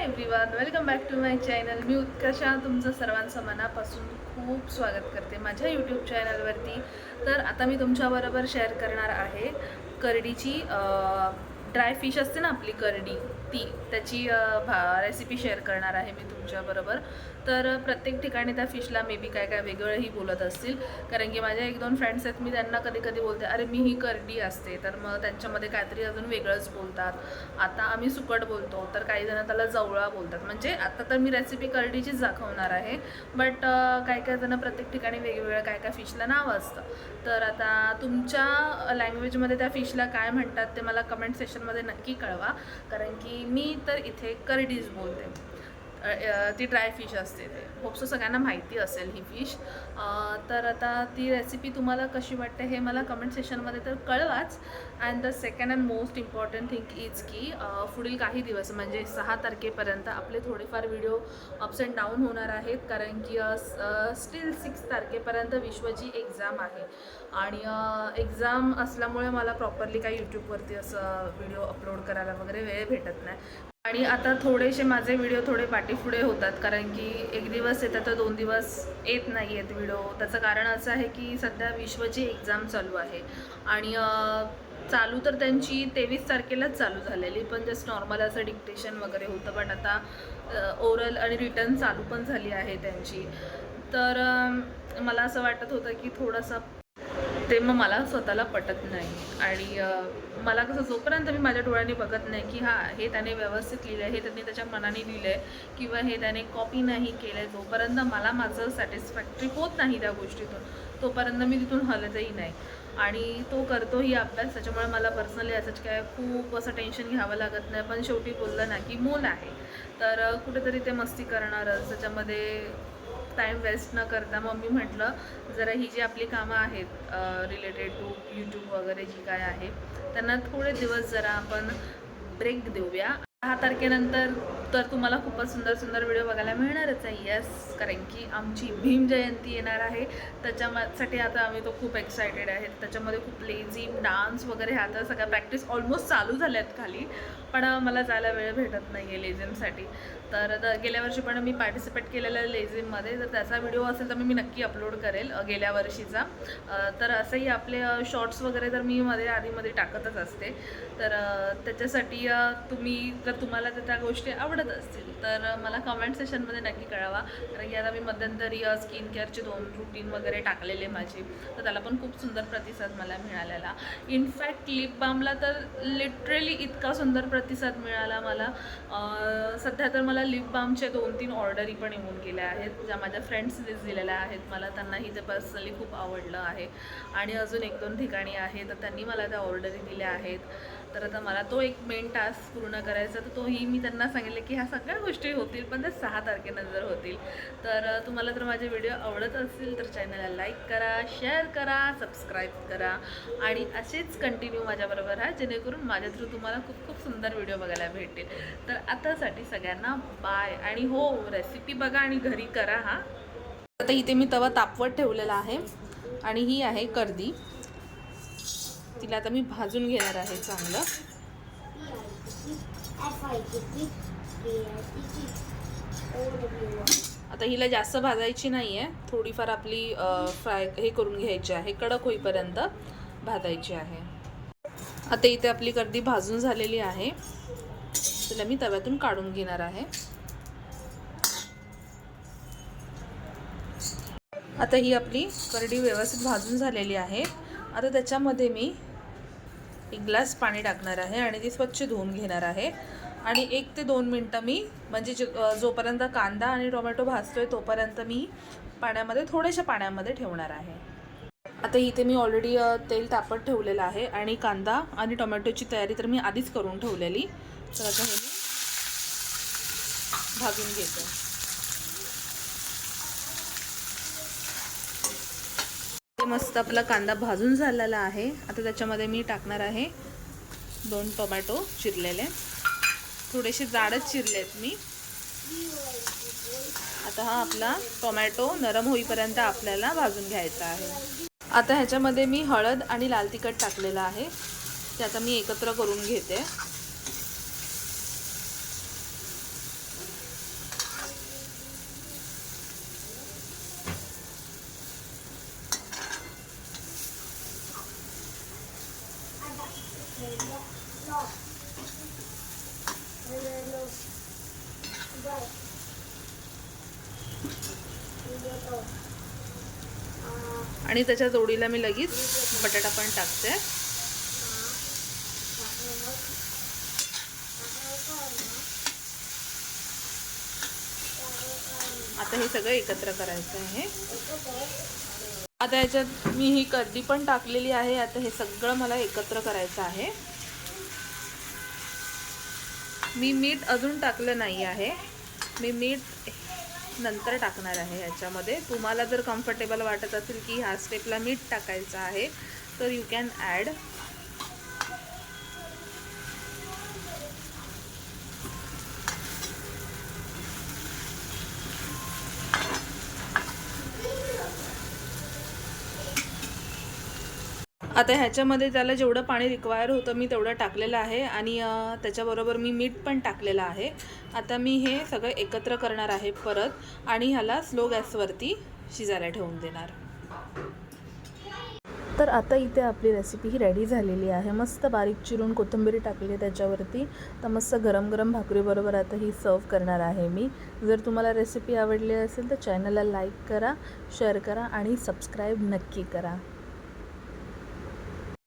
Everyone welcome back to my channel मी उत्कर्षा. तुमचं सर्वांचं मनापासून खूप स्वागत करते माझ्या यूट्यूब चॅनलवरती तर आता मी तुमच्याबरोबर शेअर करणार आहे करडीची ड्राय फिश असते ना आपली करडी ती त्याची भा रेसिपी शेअर करणार आहे मी तुमच्याबरोबर तर प्रत्येक ठिकाणी त्या फिशला मे बी काय काय वेगळंही बोलत असतील. कारण की माझ्या एक दोन फ्रेंड्स आहेत मी त्यांना कधी कधी बोलते अरे मी ही करडी असते. तर मग त्यांच्यामध्ये काहीतरी अजून वेगळंच बोलतात. आता आम्ही सुकट बोलतो तर काही जण त्याला जवळा बोलतात. म्हणजे आता तर मी रेसिपी करडीचीच दाखवणार आहे बट काय काय जण प्रत्येक ठिकाणी वेगवेगळ्या काय काय फिशला नाव असतं. तर आता तुमच्या लँग्वेजमध्ये त्या फिशला काय म्हणतात ते मला कमेंट सेशनमध्ये नक्की कळवा. कारण की मी तर इथे करडीज बोलते. ती ड्राय फिश असते ते. होपसो सगळ्यांना माहिती असेल ही फिश तर आता ती रेसिपी तुम्हाला कशी वाटते हे मला कमेंट सेशनमध्ये तर कळवाच. And the second and most important thing is की पुढील काही दिवस म्हणजे सहा तारखेपर्यंत आपले थोडेफार व्हिडिओ अप्स अँड डाऊन होणार आहेत. कारण की स्टील सिक्स तारखेपर्यंत विश्वची एक्झाम आहे. आणि एक्झाम असल्यामुळे मला प्रॉपरली काही यूट्यूबवरती असं व्हिडिओ अपलोड करायला वगैरे वेळ भेटत नाही. आणि आता थोडेसे माझे व्हिडिओ थोडे पाठीपुढे होतात कारण की एक दिवस येतात तर दोन दिवस येत नाही आहेत व्हिडिओ. त्याचं कारण असं आहे की सध्या विश्वची एक्झाम चालू आहे. आणि चालू तर त्यांची तेवीस तारखेलाच चालू झालेली पण जस्ट नॉर्मल असं डिक्टेशन वगैरे होतं पण आता ओरल आणि रिटर्न चालू पण झाली आहे त्यांची. तर मला असं वाटत होतं की थोडंसं ते मग मला स्वतःला पटत नाही. आणि मला कसं जोपर्यंत मी माझ्या डोळ्यांनी बघत नाही की हां हे त्याने व्यवस्थित लिहिलं आहे हे त्यांनी त्याच्या मनाने लिहिलं आहे किंवा हे त्याने कॉपी नाही केलं आहे जोपर्यंत मला माझं सॅटिस्फॅक्टरी होत नाही त्या गोष्टीतून तोपर्यंत मी तिथून हलतही नाही. आणि तो करतोही अभ्यास त्याच्यामुळे मला पर्सनली असंच काय खूप असं टेन्शन घ्यावं लागत नाही. पण शेवटी बोललं ना की मूल आहे. तर कुठेतरी ते मस्ती करणारच. त्याच्यामध्ये टाईम वेस्ट न करता मम्मी म्हटलं जरा ही जी आपली कामं आहेत रिलेटेड टू यूट्यूब वगैरे जी काय आहे त्यांना थोडे दिवस जरा आपण ब्रेक देऊया. दहा तारखेनंतर तर तुम्हाला खूपच सुंदर सुंदर व्हिडिओ बघायला मिळणारच आहे. येस कारण की आमची भीम जयंती येणार आहे. त्याच्यासाठी आता आम्ही तो खूप एक्सायटेड आहेत त्याच्यामध्ये खूप लेझिम डान्स वगैरे आता सगळ्या प्रॅक्टिस ऑलमोस्ट चालू झाल्या आहेत खाली. पण मला जायला वेळ भेटत नाही आहे लेझिमसाठी तर गेल्या वर्षी पण मी पार्टिसिपेट केलेलं आहे लेझिममध्ये जर त्याचा व्हिडिओ असेल तर मी नक्की अपलोड करेल गेल्या वर्षीचा. तर असंही आपले शॉर्ट्स वगैरे तर मी मध्ये आधीमध्ये टाकतच असते. तर त्याच्यासाठी तुम्ही जर तुम्हाला त्या गोष्टी आवडत असतील तर मला कमेंट सेशनमध्ये नक्की कळावा. कारण की आता मी मध्यंतरी स्किन केअरचे दोन रुटीन वगैरे टाकलेले माझे. तर त्याला पण खूप सुंदर प्रतिसाद मला मिळालेला. इनफॅक्ट लिप बामला तर लिटरली इतका सुंदर प्रतिसाद मिळाला मला. सध्या तर मला लिप बामचे दोन तीन ऑर्डरी पण येऊन गेल्या आहेत. ज्या माझ्या फ्रेंड्सनीच दिलेल्या आहेत. मला त्यांनाही ते पर्सनली खूप आवडलं आहे. आणि अजून एक दोन ठिकाणी आहे तर त्यांनी मला त्या ऑर्डरी दिल्या आहेत. तर आता मला तो एक मेन टास्क पूर्ण करायचा तर तोही मी त्यांना सांगितलं की ह्या सगळ्या गोष्टी होतील पण त्या सहा तारखेनंतर होतील. तर तुम्हाला जर माझे व्हिडिओ आवडत असतील तर चॅनलला लाईक करा शेअर करा सबस्क्राईब करा आणि असेच कंटिन्यू माझ्याबरोबर राहा जेणेकरून माझ्या थ्रू तुम्हाला खूप खूप सुंदर व्हिडिओ बघायला भेटतील. तर आतासाठी सगळ्यांना बाय आणि हो रेसिपी बघा आणि घरी करा हा. आता इथे मी तवा तापवत ठेवलेला आहे आणि ही आहे कर्दी. तिला आता मी भाजून घेणार आहे चांगलं. आता हिला जास्त भाजायची नाही आहे थोडीफार आपली फ्राय हे करून घ्यायची आहे. कडक होईपर्यंत भाजायची आहे. आता इथे आपली गर्दी भाजून झालेली आहे. तिला मी तव्यातून काढून घेणार आहे. आता ही आपली करडी व्यवस्थित भाजून झालेली आहे. आता त्याच्यामध्ये मी एक ग्लास पाणी टाकणार आहे आणि ती स्वच्छ धुवून घेणार आहे. आणि एक ते दोन मिनटं मी म्हणजे जोपर्यंत कांदा आणि टोमॅटो भाजतोय तोपर्यंत मी पाण्यामध्ये थोड्याशा पाण्यामध्ये ठेवणार आहे. आता इथे मी ऑलरेडी तेल तापत ठेवलेलं आहे आणि कांदा आणि टोमॅटोची तयारी तर मी आधीच करून ठेवलेली. तर आता हे मी भाजून घेतो. मस्त आपला कांदा भाजून झालेला आहे. आता त्याच्यामध्ये मी टाकणार आहे दोन टोमॅटो चिरलेले. थोडेसे जाडच चिरले आहेत मी. आता हा आपला टोमॅटो नरम होईपर्यंत आपल्याला भाजून घ्यायचा आहे. आता ह्याच्यामध्ये मी हळद आणि लाल तिखट टाकलेलं आहे. ते आता मी एकत्र करून घेते. आणि त्याच्या जोडीला मी लगेच बटाटा पण टाकते. आता हे सगळं एकत्र करायचं आहे. आता याच्यात मी ही कर्दी पण टाकलेली आहे. आता हे सगळं मला एकत्र करायचं आहे. मी मीठ अजून टाकलं नाही आहे. मी मीठ नंतर टाकणार आहे ह्याच्यामध्ये. तुम्हाला जर कम्फर्टेबल वाटत असेल की ह्या स्टेपला मीठ टाकायचं आहे तर यू कॅन ॲड आता ह्याच्यामध्ये त्याला जेवढं पाणी रिक्वायर होतं मी तेवढं टाकलेलं आहे आणि त्याच्याबरोबर मी मीठ पण टाकलेलं आहे. आता मी हे सगळं एकत्र करणार आहे परत आणि ह्याला स्लो गॅसवरती शिजायला ठेवून देणार. तर आता इथे आपली रेसिपी ही रेडी झालेली आहे. मस्त बारीक चिरून कोथिंबीर टाकली आहे त्याच्यावरती. तर मस्त गरम गरम भाकरीबरोबर आता ही सर्व करणार आहे मी. जर तुम्हाला रेसिपी आवडली असेल तर चॅनलला लाईक करा शेअर करा आणि सबस्क्राईब नक्की करा.